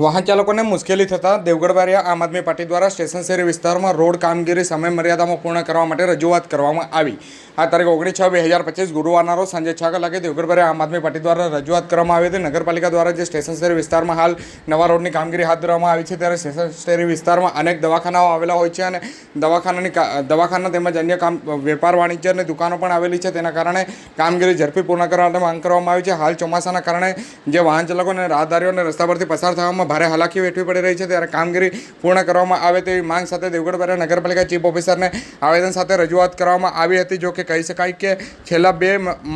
વાહન ચાલકોને મુશ્કેલી થતાં દેવગઢ આમ આદમી પાર્ટી દ્વારા સ્ટેશન શહેરી વિસ્તારમાં રોડ કામગીરી સમય મર્યાદામાં પૂર્ણ કરવા માટે રજૂઆત કરવામાં આવી. આ તારીખ ઓગણીસ છ બે હજાર પચીસ ગુરુવારના રોજ સાંજે છ કલાકે દેવગઢ આમ આદમી પાર્ટી દ્વારા રજૂઆત કરવામાં આવી હતી. નગરપાલિકા દ્વારા જે સ્ટેશન શહેરી વિસ્તારમાં હાલ નવા રોડની કામગીરી હાથ ધરવામાં આવી છે, ત્યારે સ્ટેશન શહેરી વિસ્તારમાં અનેક દવાખાનાઓ આવેલા હોય છે અને દવાખાનાની દવાખાના તેમજ અન્ય કામ, વેપાર, વાણિજ્ય અને દુકાનો પણ આવેલી છે. તેના કારણે કામગીરી ઝડપી પૂર્ણ કરવા માટે માંગ કરવામાં આવી છે. હાલ ચોમાસાના કારણે જે વાહન ચાલકો અને રાહદારીઓને રસ્તા પરથી પસાર થવામાં ભારે હાલાકી વેઠવી પડી રહી છે. ત્યારે કામગીરી પૂર્ણ કરવામાં આવે તેવી માંગ સાથે દેવગઢ નગરપાલિકા ચીફ ઓફિસરને આવેદન સાથે રજૂઆત કરવામાં આવી હતી. જો કે કહી શકાય કે છેલ્લા બે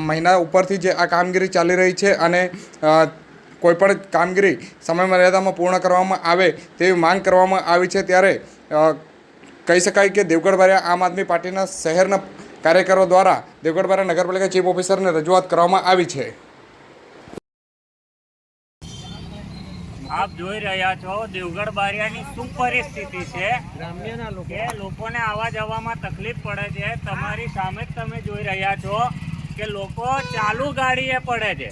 મહિના ઉપરથી જે આ કામગીરી ચાલી રહી છે અને કોઈપણ કામગીરી સમય મર્યાદામાં પૂર્ણ કરવામાં આવે તેવી માંગ કરવામાં આવી છે, ત્યારે કહી શકાય કે દેવગઢ આમ આદમી પાર્ટીના શહેરના કાર્યકરો દ્વારા દેવગઢ નગરપાલિકા ચીફ ઓફિસરને રજૂઆત કરવામાં આવી છે. આપ જોઈ રહ્યા છો દેવગઢ બારિયાની શું પરિસ્થિતિ છે? કે લોકોને આવવા જવામાં તકલીફ પડે છે? તમારી સામે જ તમે જોઈ રહ્યા છો કે લોકો ચાલુ ગાડીએ પડે છે.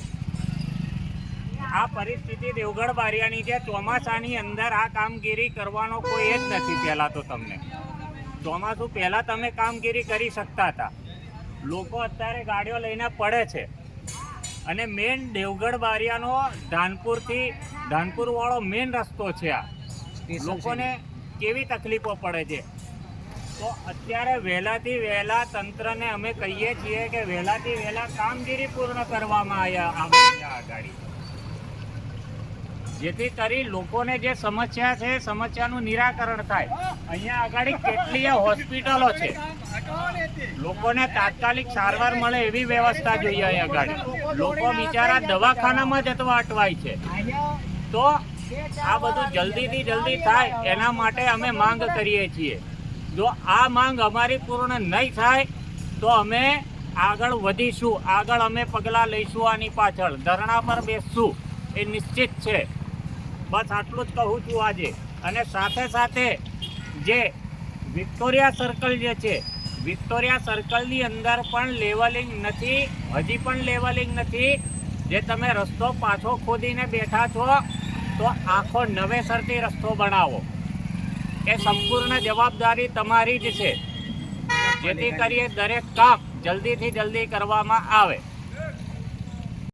આ પરિસ્થિતિ દેવગઢ બારિયાની છે. ચોમાસાની અંદર આ કામગીરી કરવાનો કોઈ એ જ નથી. પહેલાં તો તમને ચોમાસું પહેલાં તમે કામગીરી કરી શકતા હતા. લોકો અત્યારે ગાડીઓ લઈને પડે છે. અને મેઇન દેવગઢ બારિયાનો ધાનપુરથી ધાનપુર વાળો મેન રસ્તો છે આ. લોકોને કેવી તકલીફો પડે છે? તો અત્યારે વહેલાથી વહેલા તંત્રને અમે કહીએ છીએ કે વહેલાથી વહેલા કામગીરી પૂર્ણ કરવામાં આવ્યા આવે છે આ ગાડી. જેથી કરી લોકોને જે સમસ્યા છે સમસ્યાનું નિરાકરણ થાય. અહીંયા આગળ કેટલીય હોસ્પિટલો છે. લોકોને તાત્કાલિક સારવાર મળે એવી વ્યવસ્થા જોઈએ અહીંયા આગળ. લોકો બિચારા દવાખાનામાં જતવા અટવાય છે. તો આ બધું જલ્દીથી જલ્દી થાય. એના માટે અમે માંગ કરીએ છીએ. જો આ માંગ અમારી પૂર્ણ નહીં થાય, તો અમે આગળ વધીશું. આગળ અમે પગલાં લઈશું આની પાછળ. ધરણા પર બેસશું. એ નિશ્ચિત છે. બસ આટલું જ કહું છું આજે. અને સાથે સાથે જે વિક્ટોરિયા સર્કલ જે છે, વિક્ટોરિયા સર્કલની અંદર પણ લેવલિંગ નથી. હજી પણ લેવલિંગ નથી. જે તમે રસ્તો પાછો ખોદીને બેઠા છો તો આખો નવેસરથી રસ્તો બનાવો. એ સંપૂર્ણ જવાબદારી તમારી જ છે. જેથી કરીએ દરેક કામ જલ્દીથી જલ્દી કરવામાં આવે.